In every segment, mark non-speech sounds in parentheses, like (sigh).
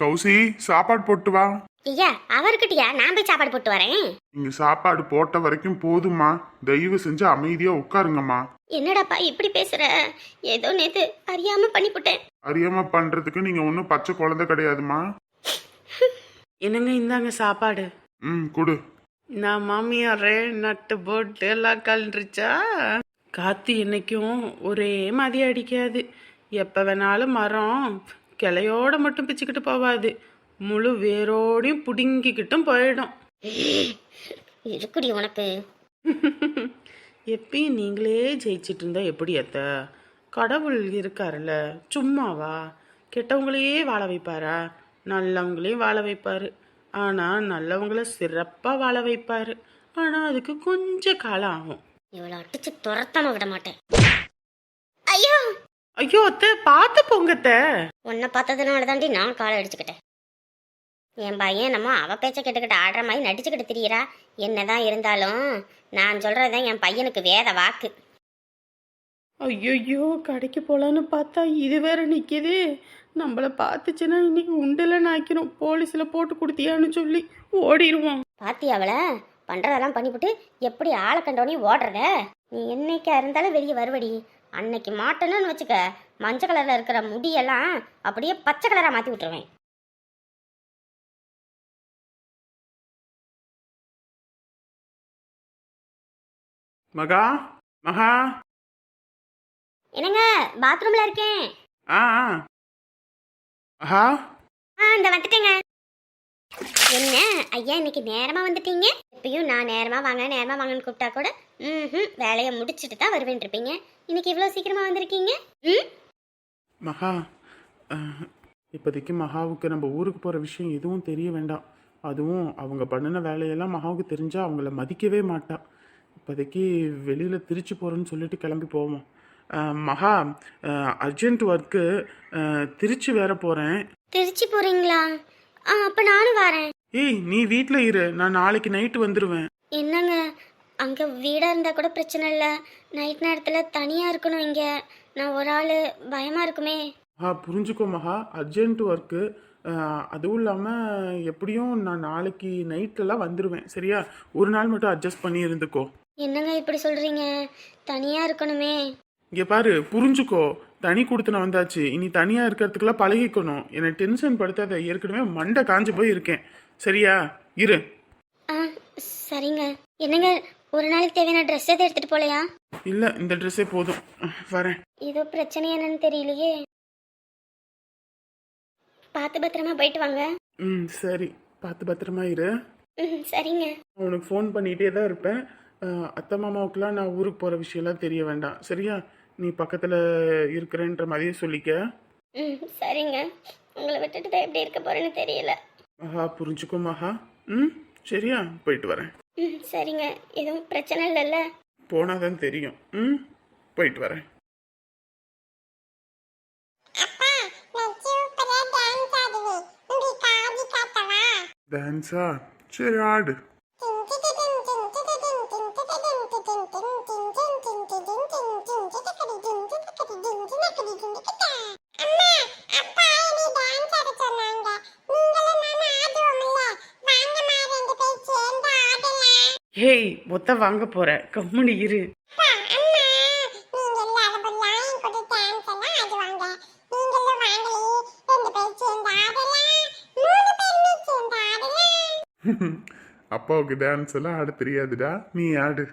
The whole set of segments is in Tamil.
கௌசி சாப்பாடு போட்டு வா. ஐயா அவர்கிட்டயா? நான் போய் சாப்பாடு போட்டு வரேன். நீங்க சாப்பாடு போட்ட வரைக்கும் போதுமா தயவு செஞ்சு அமைதியா உட்காருங்கம்மா. என்னடாப்பா இப்படி பேசுற? ஏதோ நேத்து அறியாம பண்ணிவிட்டேன் அறியாம பண்றதுக்கு நீங்க ஒன்றும் பச்சை குழந்தை கிடையாதுமா என்னங்க இந்தாங்க சாப்பாடு? ம் கொடு. நான் மாமியாரே நட்டு போட்டு எல்லாம் கலண்டுருச்சா காத்து என்னைக்கும் ஒரே மாதிரி அடிக்காது. எப்போ வேணாலும் மரம் கிளையோட மட்டும் பிச்சுக்கிட்டு போவாது முழு வேரோடையும் பிடுங்கிக்கிட்டும் போயிடும். இருக்குடி உனக்கு. எப்பயும் நீங்களே ஜெயிச்சிட்டு இருந்தா எப்படி அத்த? கடவுள் இருக்காருல்ல சும்மாவா? கெட்டவங்களையே வாழ வைப்பாரா? நல்லவங்களையும் வாழ வைப்பாரு. ஆனால் நல்லவங்கள சிறப்பாக வாழ வைப்பாரு. ஆனால் அதுக்கு கொஞ்சம் காலம் ஆகும். இவளை அடிச்சு துரத்தாம விட மாட்டேன். ஐயோ அத்தை பார்த்து போங்க அத்தை. உன்னை பார்த்ததுனால தாண்டி நான் காலை அடிச்சுக்கிட்டேன். என் பையன் நம்ம அவ பேச்ச கேட்டுக்கிட்டு ஆடுற மாதிரி நடிச்சுக்கிட்டு திரியிறா. என்னதான் இருந்தாலும் நான் சொல்றதுதான் என் பையனுக்கு வேத வாக்கு. ஐயோ கடைக்கு போகலான்னு பார்த்தா இது வேற நிற்கிது நம்மளை பார்த்துச்சுன்னா இன்னைக்கு உண்டில் நாய்க்கணும். போலீஸில் போட்டு கொடுத்தியான்னு சொல்லி ஓடிடுவோம் பாத்தி அவளை? பண்றதெல்லாம் பண்ணிவிட்டு எப்படி ஆளை கண்டோனே ஓடுறத? நீ என்னைக்கா இருந்தாலும் வெளியே வருவடி. அன்னைக்கு மாட்டணும்னு வச்சுக்க மஞ்சள் கலர்ல இருக்கிற முடியெல்லாம் அப்படியே பச்சை கலரா மாத்தி விட்டுருவேன். மகா மகா. என்னங்க பாத்ரூம்ல இருக்கேன். ஆ ஆ. ஆஹா ஆ இந்த வந்துட்டேங்க. என்ன? ஐயா இன்னைக்கு நேரமா வந்துட்டீங்க? எப்பயும் நான் நேரமா வாங்க நேரமா வாங்கன்னு கூப்பிட்டா கூட ம் வேலையை முடிச்சிட்டு தான் வருவேன் இருப்பீங்க இன்னைக்கு இவ்வளோ சீக்கிரமா வந்திருக்கீங்க? ம்? மகா அஹ், இப்போதைக்கு மகாவுக்கு நம்ம ஊருக்கு போகிற விஷயம் எதுவும் தெரிய வேண்டாம். அதுவும் அவங்க பண்ணின வேலையெல்லாம் மகாவுக்கு தெரிஞ்சால் அவங்கள மதிக்கவே மாட்டா. இப்போதைக்கு வெளியில் திருச்சி போகிறோன்னு சொல்லிட்டு கிளம்பி போவோம். அஹ், மகா அர்ஜென்ட் ஒர்க்கு திருச்சி வேற போகிறேன் திருச்சி போறீங்களா? ஆ அப்ப நானும் வரேன். ஏய் நீ வீட்டில் இரு. நான் நாளைக்கு நைட்டு வந்துடுவேன் என்னங்க? அங்க வீடா இருந்தா கூட பிரச்சனை இல்ல. நைட் நேரத்துல தனியா இருக்கணும் இங்க. நான் ஒரு ஆளு. பயமா இருக்குமே. ஆ புரிஞ்சுக்கோ மகா. அர்ஜென்ட் ஒர்க்கு அதுவும் இல்லாமல் எப்படியும் நான் நாளைக்கு நைட்லலாம் வந்துடுவேன் சரியா? ஒரு நாள் மட்டும் அட்ஜஸ்ட் பண்ணி இருந்துக்கோ. என்னங்க இப்படி சொல்றீங்க? தனியா இருக்கணுமே. இங்கே பாரு புரிஞ்சுக்கோ. தனி கொடுத்துன வந்தாச்சு. இனி தனியாக இருக்கிறதுக்கெல்லாம் பழகிக்கணும். என்னை டென்ஷன் படுத்தாத. ஏற்கனவே மண்டை காஞ்சு போய் இருக்கேன் சரியா? இரு. ஆ சரிங்க. என்னங்க ஒரு நாளைக்கு தேவையான ட்ரெஸ் எதை எடுத்துட்டு போலையா? இல்லை இந்த ட்ரெஸ்ஸே போதும். வரேன். ஏதோ பிரச்சனை என்னன்னு தெரியலையே. பார்த்து பத்திரமா போயிட்டு வாங்க. ம் சரி. பார்த்து பத்திரமா இரு. ம் சரிங்க. உனக்கு ஃபோன் பண்ணிகிட்டே தான் இருப்பேன். அஹ், அத்தை மாமாவுக்குலாம் நான் ஊருக்கு போகிற விஷயம்லாம் தெரிய வேண்டாம். சரியா? நீ பக்கத்தில் இருக்கிறேன்ற மாதிரியே சொல்லிக்க. ம் சரிங்க. உங்களை விட்டுட்டு தான் எப்படி இருக்க போறேன்னு தெரியல. மகா புரிஞ்சுக்கோ மகா ம் சரியா? போயிட்டு வரேன். ம் சரிங்க. எதுவும் பிரச்சனை இல்லைல்ல? போனால் தான் தெரியும். ம் போயிட்டு வரேன். டான்ஸா சரி ஆடு. மொத்த வாங்க போற. கம்முனு இரு. (laughs) அப்பாவுக்கு டான்ஸ் எல்லாம் ஆட தெரியாதுடா. நீ ஆடு.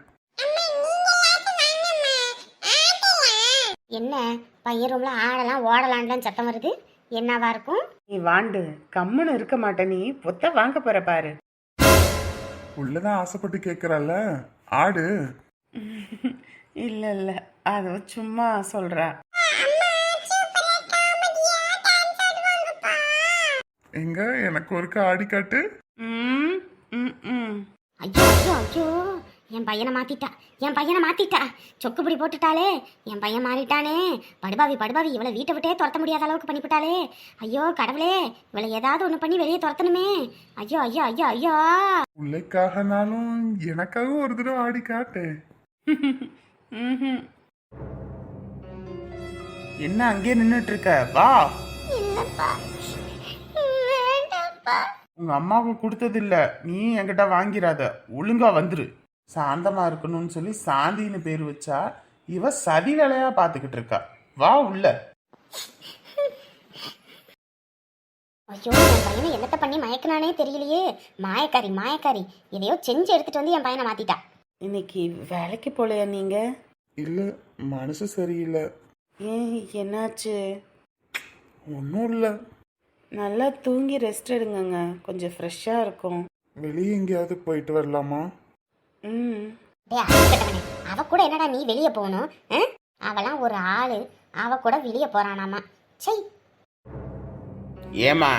என்ன? பையன் ரூம்ல ஆடலாம் ஓடலான்லாம் சத்தம் வருது. என்னவா இருக்கும்? நீ வாண்டு. கம்முன்னு இருக்க மாட்ட நீ. பொத்த வாங்க போற பாரு. உள்ளதான் ஆசைப்பட்டு கேட்கறல்ல ஆடு. இல்ல இல்ல அது சும்மா சொல்றா. எங்க? எனக்கு ஒருக்கா ஆடி காட்டு. ம் ம். ஐயோ ஐயோ. என் பையனை மாத்திட்டா என் பையனை மாத்திட்டா. சொக்குப்பிடி போட்டுட்டாளே என் பையன் மாறிட்டானே. படுபாவி படுபாவி இவளை வீட்டை விட்டே துரத்த முடியாத அளவுக்கு பண்ணிவிட்டாளே. ஐயோ கடவுளே இவளை ஏதாவது ஒன்று பண்ணி வெளியே துரத்தணுமே. ஐயோ ஐயோ ஐயோ ஐயோ. உள்ளைக்காகனாலும் எனக்காக ஒரு தடவை ஆடி காட்டு. என்ன அங்கேயே நின்னுட்டு இருக்க வா உங்க அம்மாவுக்கு கொடுத்தது இல்ல நீ என்கிட்ட வாங்கிடாத ஒழுங்கா வந்துரு. சாந்தமா இருக்கணும்னு சொல்லி சாந்தின்னு பேர் வச்சா இவ சதி வேலையா பாத்துக்கிட்டு இருக்கா. வா உள்ள. ஐயோ என் பையனை என்னத்த பண்ணி மயக்கினானே தெரியலையே. மாயக்காரி மாயக்காரி. எதையோ செஞ்சு எடுத்துட்டு வந்து என் பையனை மாத்திட்டா. இன்னைக்கு வேலைக்கு போலையா நீங்க? இல்ல மனசு சரியில்லை. ஏன் என்னாச்சு? ஒன்றும் இல்லை. நல்லா தூங்கி ரெஸ்ட் எடுங்கங்க. கொஞ்சம் ஃப்ரெஷ்ஷாக இருக்கும். வெளியே எங்கேயாவது போயிட்டு வரலாமா? அவ கூட என்னடா நீ வெளியே போகணும்? அவளாம் ஒரு ஆளு. அவ கூட வெளியே போறானாமா. சை ஏமா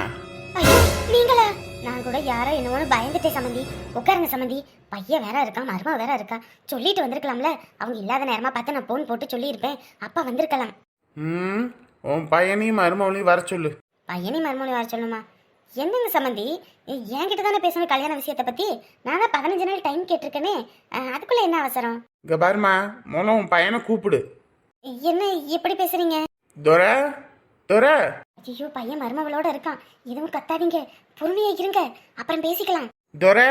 நீங்களா? நான் கூட யாரோ என்னவோன்னு பயந்துட்டேன் சம்மந்தி உட்காருங்க சம்மந்தி பையன் வேற இருக்கான் மருமா வேற இருக்கா. சொல்லிட்டு வந்திருக்கலாம்ல. அவங்க இல்லாத நேரமா பார்த்து நான் போன் போட்டு சொல்லியிருப்பேன். அப்பா வந்திருக்கலாம். ம் உன் பையனையும் மருமவளையும் வர சொல்லு. பையனி மருமொழி வர சொல்லுமா என்னங்க சம்மந்தி என்கிட்ட தானே பேசணும் கல்யாண விஷயத்தை பத்தி? நான் தான் பதினஞ்சு நாள் டைம் கேட்டிருக்கேனே. அதுக்குள்ள என்ன அவசரம்? இங்க பாருமா முதல்ல உன் பையனை கூப்பிடு. என்ன இப்படி பேசுறீங்க? துரை துரை. ஐயோ பையன் மருமகளோட இருக்கான். எதுவும் கத்தாதீங்க. பொறுமையா இருங்க. அப்புறம் பேசிக்கலாம். துரை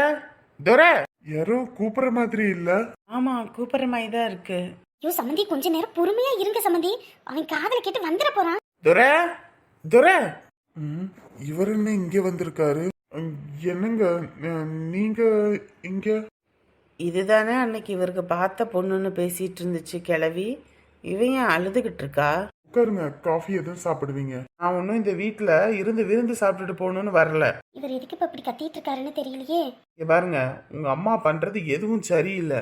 துரை. யாரோ கூப்பிடுற மாதிரி இல்ல? ஆமாம் கூப்பிட்ற மாதிரி தான் இருக்கு. ஐயோ சம்மந்தி கொஞ்ச நேரம் பொறுமையா இருங்க சம்மந்தி அவன் காதல கேட்டு வந்துட போறான். துரை துரை. ம், இவர் என்ன இங்க வந்திருக்காரு? என்னங்க? நீங்க இங்க? இதுதானே அன்னைக்கு இவருக்கு பார்த்த பொண்ணுன்னு பேசிட்டு இருந்துச்சு கிளவி இவன் ஏன் அழுதுகிட்டு இருக்கா? உட்காருங்க காஃபி எதுவும் சாப்பிடுவீங்க. நான் ஒன்றும் இந்த வீட்டில் இருந்து விருந்து சாப்பிட்டுட்டு போகணுன்னு வரல. இவர் எதுக்கு இப்ப இப்படி கத்திட்டு இருக்காருன்னு தெரியலையே. இங்க பாருங்க உங்க அம்மா பண்றது எதுவும் சரியில்லை.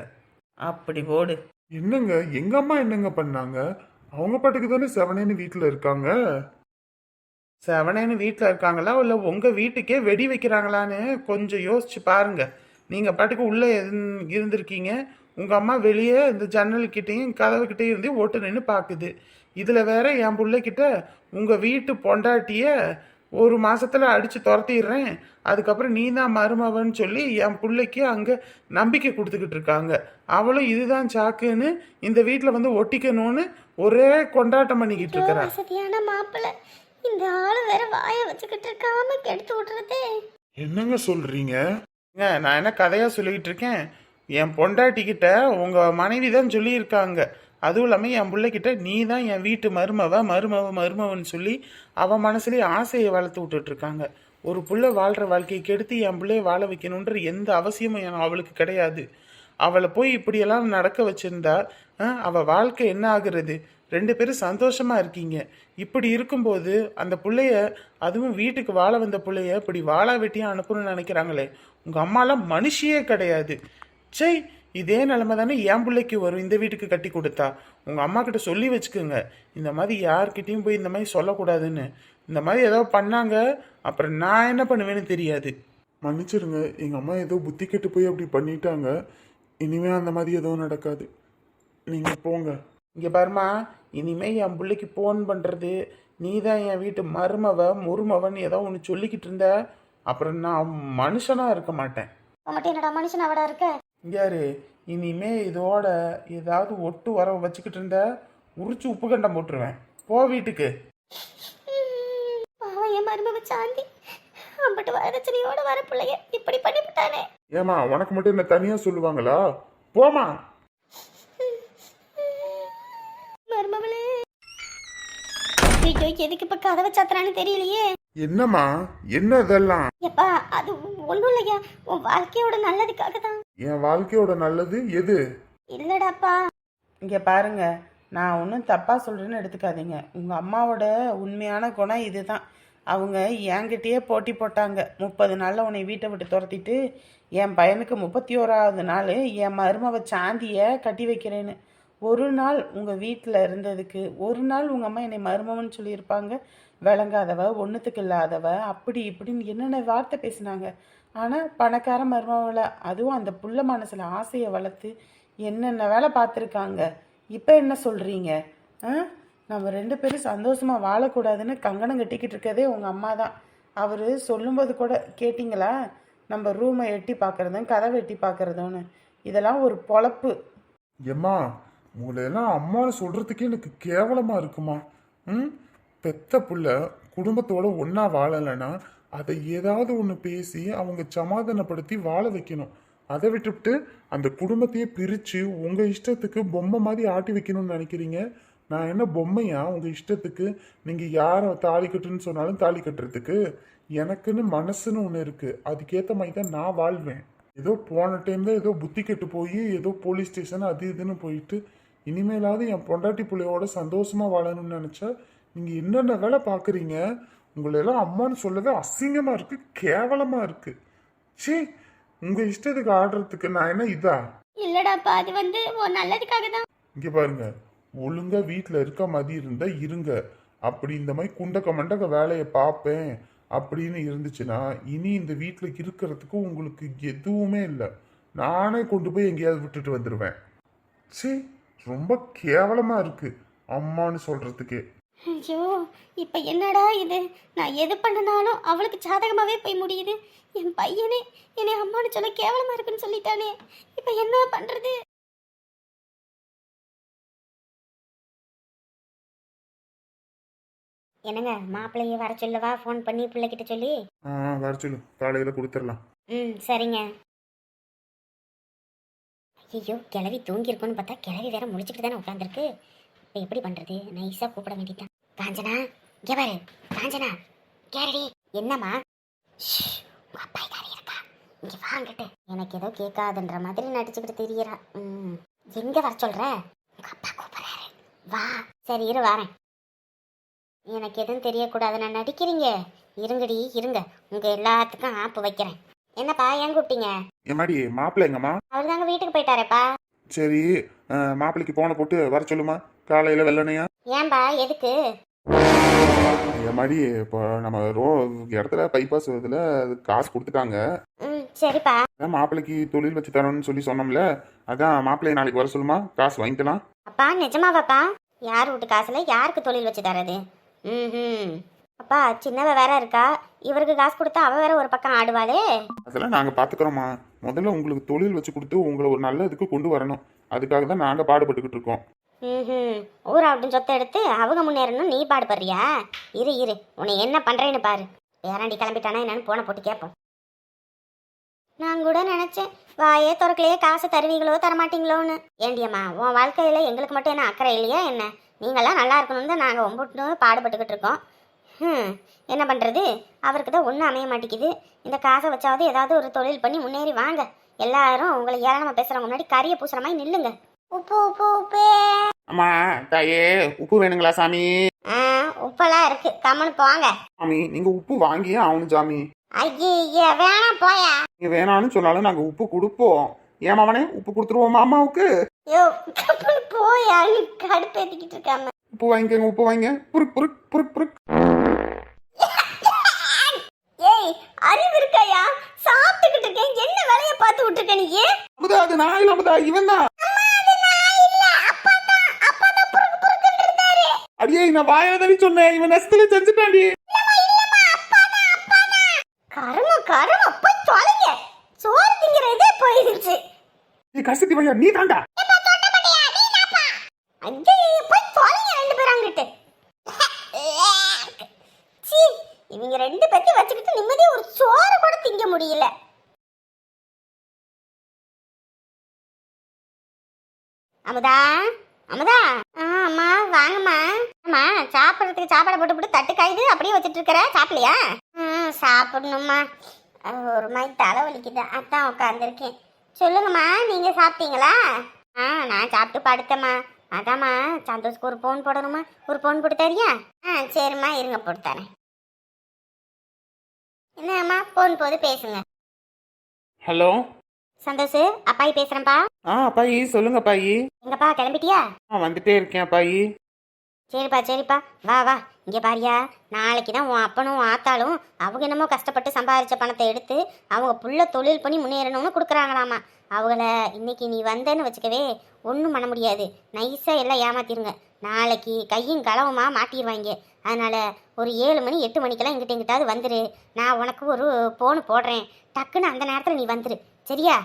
அப்படி போடு. என்னங்க? எங்க அம்மா என்னங்க பண்ணாங்க? அவங்க பாட்டுக்கு தானே செவனேன்னு வீட்டுல இருக்காங்க? செவனேன்னு வீட்டில் இருக்காங்களா? இல்லை உங்க வீட்டுக்கே வெடி வைக்கிறாங்களான்னு கொஞ்சம் யோசிச்சு பாருங்க. நீங்க பாட்டுக்கு உள்ளே இருந்- இருந்திருக்கீங்க. உங்க அம்மா வெளியே இந்த ஜன்னல்கிட்டையும் கதவுக்கிட்டையும் இருந்து ஒட்டு நின்று பார்க்குது இதுல வேற என் பிள்ளைகிட்ட உங்க வீட்டு பொண்டாட்டிய ஒரு மாசத்துல அடிச்சு துரத்திடுறேன். அதுக்கப்புறம் நீ தான் மருமவன்னு சொல்லி என் பிள்ளைக்கு அங்க நம்பிக்கை கொடுத்துக்கிட்டு இருக்காங்க. அவளும் இதுதான் சாக்குன்னு இந்த வீட்டில் வந்து ஒட்டிக்கணும்னு ஒரே கொண்டாட்டம் பண்ணிக்கிட்டு ஐயோ, இருக்கிறா. வசதியான மாப்பிள்ளை. இந்த ஆளு வேற வாய வச்சுக்கிட்டு இருக்காம கெடுத்து விடுறதே. என்னங்க சொல்றீங்க? ஏங்க, நான் என்ன கதையா சொல்லிக்கிட்டு இருக்கேன்? என் பொண்டாட்டி கிட்ட உங்க மனைவி தான் சொல்லியிருக்காங்க. அதுவும் இல்லாமல் என் பிள்ளைகிட்ட நீ தான் என் வீட்டு மருமவ மருமவ மருமவன்னு சொல்லி அவன் மனசுலயே ஆசையை வளர்த்து விட்டுட்டு இருக்காங்க. ஒரு புள்ள வாழ்ற வாழ்க்கையை கெடுத்து என் பிள்ளைய வாழ வைக்கணுன்ற எந்த அவசியமும் என- அவளுக்கு கிடையாது. அவளை போய் இப்படியெல்லாம் நடக்க வச்சிருந்தா அவள் அவ வாழ்க்கை என்ன ஆகுறது? ரெண்டு பேரும் சந்தோஷமாக இருக்கீங்க. இப்படி இருக்கும்போது அந்த பிள்ளைய அதுவும் வீட்டுக்கு வாழ வந்த பிள்ளைய இப்படி வாழா வெட்டியாக அனுப்பணும்னு நினைக்கிறாங்களே உங்கள் அம்மாலாம் மனுஷியே கிடையாது. சே இதே நிலைமை தானே என் பிள்ளைக்கு வரும் இந்த வீட்டுக்கு கட்டி கொடுத்தா. உங்கள் அம்மா கிட்ட சொல்லி வச்சுக்கோங்க. இந்த மாதிரி யார்கிட்டையும் போய் இந்த மாதிரி சொல்லக்கூடாதுன்னு. இந்த மாதிரி ஏதோ பண்ணாங்க அப்புறம் நான் என்ன பண்ணுவேன்னு தெரியாது. மன்னிச்சிருங்க எங்கள் அம்மா ஏதோ புத்தி கெட்டு போய் அப்படி பண்ணிட்டாங்க. இனிமே அந்த மாதிரி எதுவும் நடக்காது. நீங்கள் போங்க. இங்க பாருமா இனிமே என் பிள்ளைக்கு ஃபோன் பண்றது நீ தான் என் வீட்டு மருமவ முருமவன் ஏதோ ஒன்று சொல்லிக்கிட்டு இருந்த அப்புறம் நான் மனுஷனா இருக்க மாட்டேன். உங்கள்கிட்ட என்னடா மனுஷன் அவடா இருக்க யாரு? இனிமே இதோட ஏதாவது ஒட்டு வர வச்சுக்கிட்டு இருந்த உரிச்சு உப்பு கண்டம் போட்டுருவேன். போ வீட்டுக்கு. பாவம் என் மருமக சாந்தி. அம்பட்டு வரதட்சணையோட வர பிள்ளைய இப்படி பண்ணிவிட்டானே. ஏமா உனக்கு மட்டும் என்ன தனியா சொல்லுவாங்களா? போமா மருமகளே. ஐயோ எதுக்கு இப்ப கதவை சாத்துறான்னு தெரியலையே. என்னம்மா? என்ன இதெல்லாம் எப்பா அது ஒண்ணும் இல்லையா. உன் வாழ்க்கையோட நல்லதுக்காக தான். என் வாழ்க்கையோட நல்லது எது? இல்லடாப்பா. இங்கே பாருங்க நான் ஒன்றும் தப்பாக சொல்கிறேன்னு எடுத்துக்காதீங்க. உங்கள் அம்மாவோட உண்மையான குணம் இதுதான். அவங்க என்கிட்டயே போட்டி போட்டாங்க. முப்பது நாளில் உன்னை வீட்டை விட்டு துரத்திட்டு என் பையனுக்கு முப்பத்தி ஓராவது நாள் என் மருமவ சாந்தியை கட்டி வைக்கிறேன்னு. ஒரு நாள் உங்கள் வீட்டில் இருந்ததுக்கு ஒரு நாள் உங்கள் அம்மா என்னை மருமவன் சொல்லியிருப்பாங்க. விளங்காதவ ஒன்றுத்துக்கு இல்லாதவ அப்படி இப்படின்னு என்னென்ன வார்த்தை பேசினாங்க. ஆனால் பணக்கார மருமவளை அதுவும் அந்த புள்ள மனசில் ஆசையை வளர்த்து என்னென்ன வேலை பார்த்துருக்காங்க. இப்போ என்ன சொல்கிறீங்க ஆ? நம்ம ரெண்டு பேரும் சந்தோஷமாக வாழக்கூடாதுன்னு கங்கணம் கட்டிக்கிட்டு இருக்கதே உங்கள் அம்மா தான். அவர் சொல்லும்போது கூட கேட்டிங்களா? நம்ம ரூமை எட்டி பார்க்குறதும் கதவை எட்டி பார்க்குறதும்னு. இதெல்லாம் ஒரு பொழப்பு. எம்மா உங்களையெல்லாம் அம்மான்னு சொல்கிறதுக்கே எனக்கு கேவலமாக இருக்குமா? ம்? பெத்த புள்ள குடும்பத்தோட ஒன்றா வாழலைன்னா அதை ஏதாவது ஒன்று பேசி அவங்க சமாதானப்படுத்தி வாழ வைக்கணும். அதை விட்டுவிட்டு அந்த குடும்பத்தையே பிரித்து உங்கள் இஷ்டத்துக்கு பொம்மை மாதிரி ஆட்டி வைக்கணும்னு நினைக்கிறீங்க? நான் என்ன பொம்மையா? உங்கள் இஷ்டத்துக்கு நீங்கள் யாரை தாலி கட்டுன்னு சொன்னாலும் தாலி கட்டுறதுக்கு? எனக்குன்னு மனசுன்னு ஒன்று இருக்குது அதுக்கேற்ற மாதிரி தான் நான் வாழ்வேன். ஏதோ போன டைம் தான் ஏதோ புத்தி கெட்டு போய் ஏதோ போலீஸ் ஸ்டேஷன் அது இதுன்னு போயிட்டு இனிமேலாவது என் பொண்டாட்டி பிள்ளையோட சந்தோஷமா வாழணும்னு நினச்சா நீங்கள் என்னென்ன வேலை பார்க்குறீங்க உங்களெல்லாம் அம்மான்னு சொல்லவே அசிங்கமாக இருக்குது கேவலமாக இருக்குது சீ உங்கள் இஷ்டத்துக்கு ஆடுறதுக்கு நான் என்ன இதா? இல்லடாப்பா அது வந்து நல்லதுக்காக தான். இங்கே பாருங்க ஒழுங்கா வீட்டில் இருக்க மாதிரி இருந்தா இருங்க. அப்படி இந்த மாதிரி குண்டக்க மண்டக்க வேலையை பார்ப்பேன் அப்படின்னு இருந்துச்சுன்னா இனி இந்த வீட்டில் இருக்கிறதுக்கு உங்களுக்கு எதுவுமே இல்லை. நானே கொண்டு போய் எங்கேயாவது விட்டுட்டு வந்துடுவேன் சீ ரொம்ப கேவலமாக இருக்கு அம்மான்னு சொல்றதுக்கே. ஐயோ இப்போ என்னடா இது? நான் எது பண்ணினாலும் அவளுக்கு சாதகமாகவே போய் முடியுது. என் பையனே என்னை அம்மானு சொல்ல கேவலமா இருக்குன்னு சொல்லிட்டானே. இப்போ என்ன பண்றது? என்னங்க மாப்பிள்ளைய வர சொல்லவா? ஃபோன் பண்ணி பிள்ளைகிட்ட சொல்லி? ஆ வர சொல்லு. காலையில் கொடுத்துடலாம். ம் சரிங்க. ஐயோ கிளவி தூங்கியிருக்கோன்னு பார்த்தா கிளவி வேற முடிச்சுட்டு தானே உட்காந்துருக்கு இப்போ எப்படி பண்ணுறது நைஸாக கூப்பிட வேண்டியதான் காஞ்சனா இங்கே பாரு. காஞ்சனா கேரடி என்னம்மா? ஷ், அப்பா அப்பாய்க்காரி இருக்கா இங்கே வாங்கிட்டு எனக்கு ஏதோ கேட்காதுன்ற மாதிரி நடிச்சுக்கிட்டு தெரியறா. ம் எங்கே வர சொல்கிற உங்கள் அப்பா கூப்பிட்றாரு. வா. சரி இரு வரேன். எனக்கு எதுவும் தெரியக்கூடாது. நான் நடிக்கிறீங்க. இருங்கடி இருங்க. உங்கள் எல்லாத்துக்கும் ஆப்பு வைக்கிறேன். என்னப்பா ஏன் கூப்பிட்டீங்க? எம்மாடி மாப்பிள்ளை எங்கம்மா? அவர் தாங்க வீட்டுக்கு போயிட்டாரேப்பா. சரி ஆ, மாப்பிள்ளைக்கு போனை போட்டு வர சொல்லுமா காலையில் வெள்ளனையா? ஏன்பா எதுக்கு? எம்மாடி இப்போ நம்ம ரோ இடத்துல பைபாஸ் இதில் காசு கொடுத்துட்டாங்க. சரிப்பா. அதான் மாப்பிள்ளைக்கு தொழில் வச்சு தரணும்னு சொல்லி சொன்னோம்ல. அதான் மாப்பிள்ளைய நாளைக்கு வர சொல்லுமா காசு வாங்கிக்கலாம். அப்பா நிஜமாவாப்பா? யார் வீட்டு காசுல யாருக்கு தொழில் வச்சு தரது? ம் அப்பா சின்னவ வேற இருக்கா. இவருக்கு காசு கொடுத்தா அவ வேற ஒரு பக்கம் ஆடுவாளே. அதெல்லாம் நாங்கள் பார்த்துக்குறோம்மா முதல்ல உங்களுக்கு தொழில் வச்சு கொடுத்து உங்களை ஒரு நல்ல இதுக்கு கொண்டு வரணும். அதுக்காக தான் நாங்கள் பாடுபட்டுக்கிட்டு இருக்கோம். ம் ஊரா அப்படின்னு சொத்தை எடுத்து அவங்க முன்னேறணும் நீ பாடுபடுறியா? இரு இரு. உன்னை என்ன பண்றேன்னு பாரு. பேராண்டி கிளம்பிட்டானா என்னன்னு போன போட்டு கேட்போம் நான் கூட நினைச்சேன் வாயே திறக்கலையே காசு தருவீங்களோ தரமாட்டீங்களோன்னு. ஏண்டியம்மா உன் வாழ்க்கையில எங்களுக்கு மட்டும் என்ன அக்கறை இல்லையா என்ன? நீங்களாம் நல்லா இருக்கணும்னு தான் நாங்கள் ஒம்பட்டு பாடுபட்டுக்கிட்டு இருக்கோம். ம் என்ன பண்ணுறது அவருக்கு தான் ஒன்றும் அமைய மாட்டேங்குது. இந்த காசை வச்சாவது ஏதாவது ஒரு தொழில் பண்ணி முன்னேறி வாங்க. எல்லாரும் உங்களை ஏளனமா பேசுகிறவங்க முன்னாடி கறியை பூசுற மாதிரி நில்லுங்க. உப்பு உப்பு உப்பு. அம்மா தாயே உப்பு வேணுங்களா சாமி? ஆ உப்பெல்லாம் இருக்கு. கம்மனு போங்க. சாமி நீங்கள் உப்பு வாங்கியே ஆகணும் சாமி. ஐயா வேணாம் போயா. நீங்கள் வேணாம்னு சொன்னாலும் நாங்கள் உப்பு கொடுப்போம். ஏன் மாமனே உப்பு கொடுத்துருவோமா அம்மாவுக்கு? யோ போயா. நீ கடுப்பேத்திக்கிட்டு இருக்காம. உப்பு வாங்கிக்கோங்க உப்பு வாங்க புருக் புருக் புருக் புருக் ஏய் அறிவு இருக்காயா? சாப்பிட்டுக்கிட்டு இருக்கேன். என்ன வேலையை பார்த்து விட்டுருக்க நீ? அமுதா அது நான் இல்லை. அமுதா இவன் தான் அடியே நான் வாயில தண்ணி சொன்னேன். இவன் நெசத்துல செஞ்சுட்டாண்டி கரும கரும போய் தொலைங்க. சோறு திங்கிற இதே போயிடுச்சு நீ கசத்தி வையா நீ தாண்டா ஐயோ போய் தொலைங்க ரெண்டு பேரும் அங்கிட்டு சீ இவங்க ரெண்டு பேத்தையும் வச்சுக்கிட்டு நிம்மதியா ஒரு சோறு கூட திங்க முடியல. அமுதா அமுதா. ஆ அம்மா வாங்கம்மா. அம்மா சாப்பிட்றதுக்கு சாப்பாடு போட்டு போட்டு தட்டு காயுது அப்படியே வச்சுட்டு இருக்கிற. சாப்பிடலையா? ஆ சாப்பிடணும்மா. ஒரு மாதிரி தலை வலிக்குது. அதான் உட்காந்துருக்கேன் சொல்லுங்கம்மா நீங்க சாப்பிட்டீங்களா? ஆ நான் சாப்பிட்டு படுத்தம்மா. அதாம்மா சந்தோஷ்க்கு ஒரு ஃபோன் போடணுமா ஒரு ஃபோன் போட்டு தரியா? ஆ சரிம்மா இருங்க போட்டு தரேன். என்னம்மா ஃபோன் போது பேசுங்க. ஹலோ? சந்தோஷ் அப்பாயி பேசுறேன்ப்பா. ஆ அப்பாயி சொல்லுங்க அப்பாயி. எங்கப்பா கிளம்பிட்டியா? ஆ வந்துட்டே இருக்கேன் அப்பாயி. சரிப்பா சரிப்பா. வா வா. இங்கே பாரியா. நாளைக்கு தான் உன் அப்பனும் உன் ஆத்தாளும் அவங்க என்னமோ கஷ்டப்பட்டு சம்பாதிச்ச பணத்தை எடுத்து அவங்க புள்ள தொழில் பண்ணி முன்னேறணும்னு கொடுக்குறாங்களாமா. அவங்கள இன்னைக்கு நீ வந்தேன்னு வச்சுக்கவே ஒன்றும் பண்ண முடியாது. நைஸாக எல்லாம் ஏமாத்திருங்க. நாளைக்கு கையும் களவுமா மாட்டிடுவாங்க அதனால் ஒரு ஏழு மணி எட்டு மணிக்கெல்லாம் இங்கிட்ட எங்கிட்டாவது வந்துரு. நான் உனக்கு ஒரு ஃபோனு போடுறேன். டக்குன்னு அந்த நேரத்தில் நீ வந்துரு. சரியா?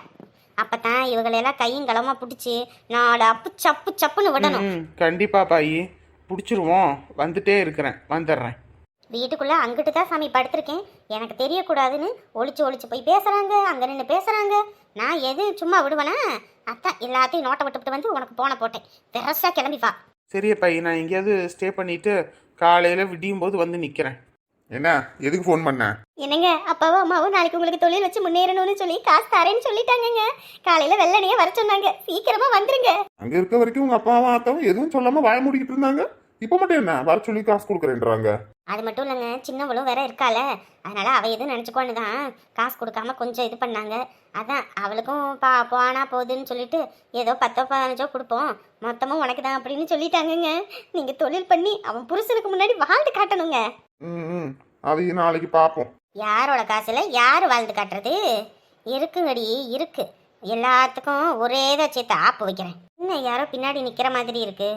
அப்போ தான் இவங்களெல்லாம் கையும் களவுமா பிடிச்சி நாலு அப்பு சப்பு சப்புன்னு விடணும். ம் கண்டிப்பா அப்பாயி பிடிச்சிருவோம். வந்துட்டே இருக்கிறேன். வந்துடுறேன். வீட்டுக்குள்ள அங்கிட்டு தான் சாமி படுத்திருக்கேன். எனக்கு தெரியக்கூடாதுன்னு ஒளிச்சு ஒளிச்சு போய் பேசுறாங்க. அங்க நின்று பேசுறாங்க. நான் எது சும்மா விடுவேனா? அத்தான் எல்லாத்தையும் நோட்டை விட்டுவிட்டு வந்து உனக்கு போன போட்டேன். பெருசா கிளம்பி வா. சரியப்பா நான் எங்கேயாவது ஸ்டே பண்ணிட்டு காலையில் விடியும் போது வந்து நிற்கிறேன் என்ன? எதுக்கு ஃபோன் பண்ண? என்னங்க அப்பாவும் அம்மாவும் நாளைக்கு உங்களுக்கு தொழில் வச்சு முன்னேறணும்னு சொல்லி காசு தரேன்னு சொல்லிட்டாங்கங்க. காலையில வெள்ளனையே வர சொன்னாங்க. சீக்கிரமா வந்துருங்க. அங்க இருக்க வரைக்கும் உங்க அப்பாவும் அத்தாவும் எதுவும் சொல்லாம வாய மூடிக்கிட்டு இருந்தாங்க? இப்ப மட்டும் என்ன? வர சொல்லி காசு கொடுக்குறேன்றாங்க. அது மட்டும் இல்லைங்க சின்னவளும் வேற இருக்கால அதனால அவ எதுவும் நினச்சிக்கோன்னு தான். காசு கொடுக்காம கொஞ்சம் இது பண்ணாங்க. அதான் அவளுக்கும் பா போனா போகுதுன்னு சொல்லிட்டு ஏதோ பத்தோ பதினஞ்சோ கொடுப்போம். மொத்தமும் உனக்கு தான் அப்படின்னு சொல்லிட்டாங்கங்க. நீங்கள் தொழில் பண்ணி அவன் புருஷனுக்கு முன்னாடி வாழ்ந்து காட்டணுங்க. ம் அதையும் நாளைக்கு பார்ப்போம் யாரோட காசுல யார் வாழ்ந்து காட்டுறது? இருக்குங்கடி இருக்கு. எல்லாத்துக்கும் ஒரே இதை சேர்த்து ஆப்பு வைக்கிறேன். இன்னும் யாரோ பின்னாடி நிற்கிற மாதிரி இருக்கு.